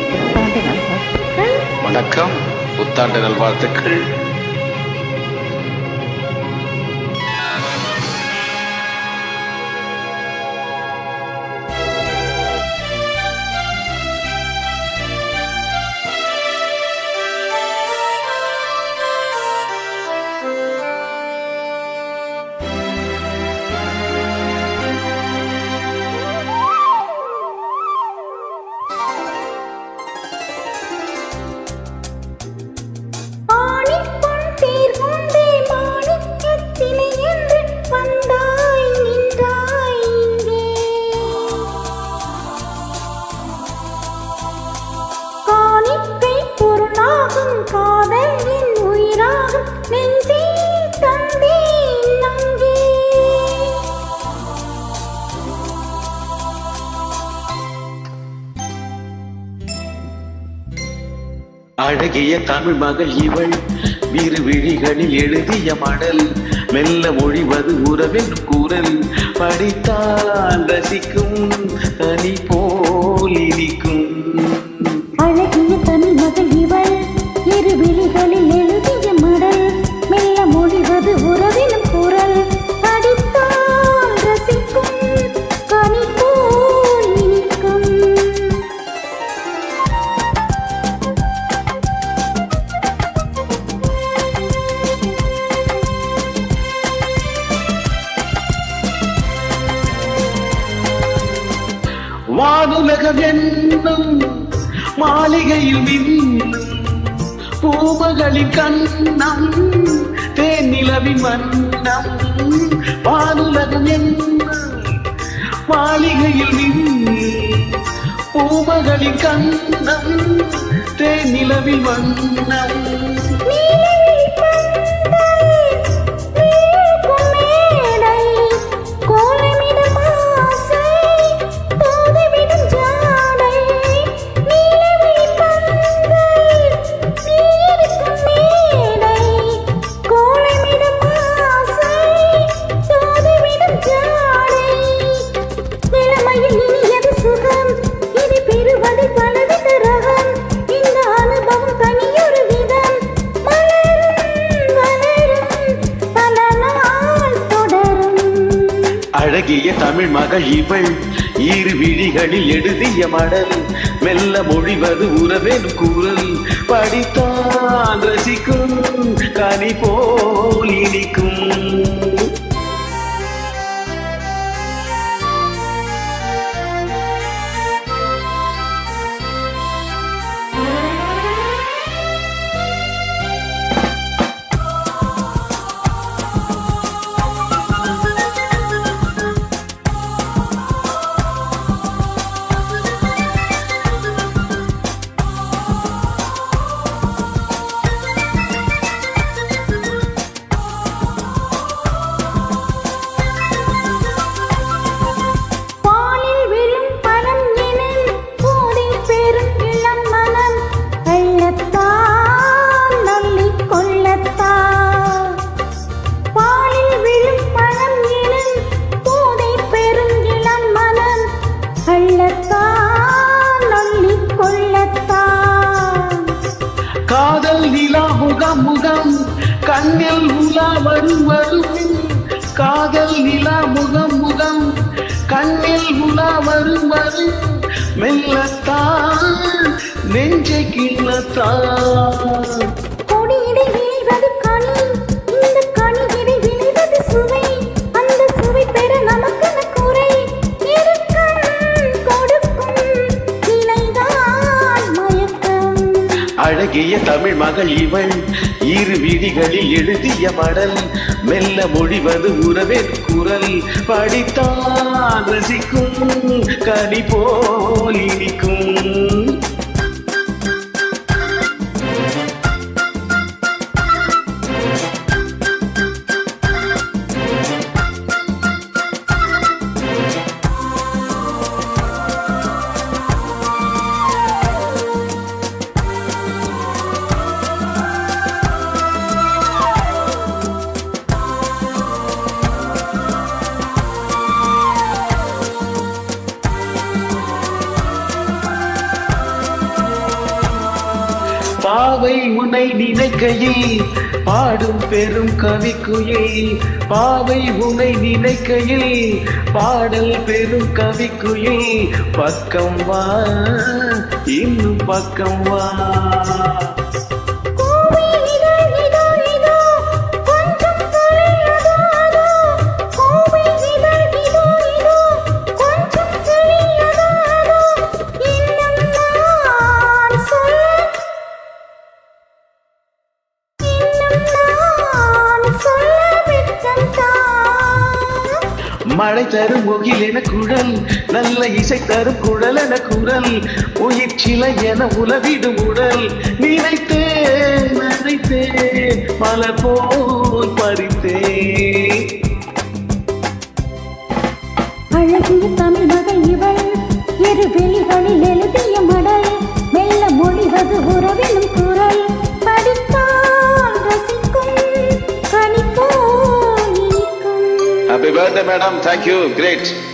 புத்தாண்டு நல்வாழ்த்துக்கள். வணக்கம். புத்தாண்டு நல்வாழ்த்துக்கள். அழகிய தமிழ் மகள் இவள் இரு விழிகளில் எழுதிய மடல் மெல்ல மொழிவது உறவில் கூறல் படித்தால் ரசிக்கும் தனி போல் இனிக்கும். வானுலகமென்னும் மாளிகையில் மின்னும் பூமகளின் கண்ணம் தேனிலவின் மன்னம் வானுலகம் என்னும் மாளிகையில் மின்னும் பூமகளின் கண்ணம் தேனிலவின் மன்னம் அழகிய தமிழ் மகள் இவள் இரு விழிகளில் எழுதிய மடல். மெல்ல மொழிவது உறவென் குரல். படித்தால் ரசிக்கும் கனி போல் இனிக்கும். முகம் கண்ணில் உலா வரும் வரும். காதல் நிலா முகம் முகம் கண்ணில் உலா வரும் வரும். மெல்லத்தான் நெஞ்சை கிள்ளத்தான் அழகிய தமிழ் மகள் இவள். இரு விதிகளில் எழுதிய மடல் மெல்ல மொழிவது உறவே குரல். படித்தான் ரசிக்கும் கனி போல் இனிக்கும். பாவை உனை நினைக்கையே பாடும் பெரும் கவிக்குயே. பாவை உனை நினைக்கையே பாடல் பெரும் கவிக்குயே. பக்கம் வா இன்னும் பக்கம் வா. மழை தரும் முகில் என குழல் நல்ல இசை தரும் குழல் என குரல் உயிர் சிலை என உலவிடும் உடல். நினைத்தேன் நினைத்தேன் மலர் போல் பறித்தேன். madam. Thank you. Great.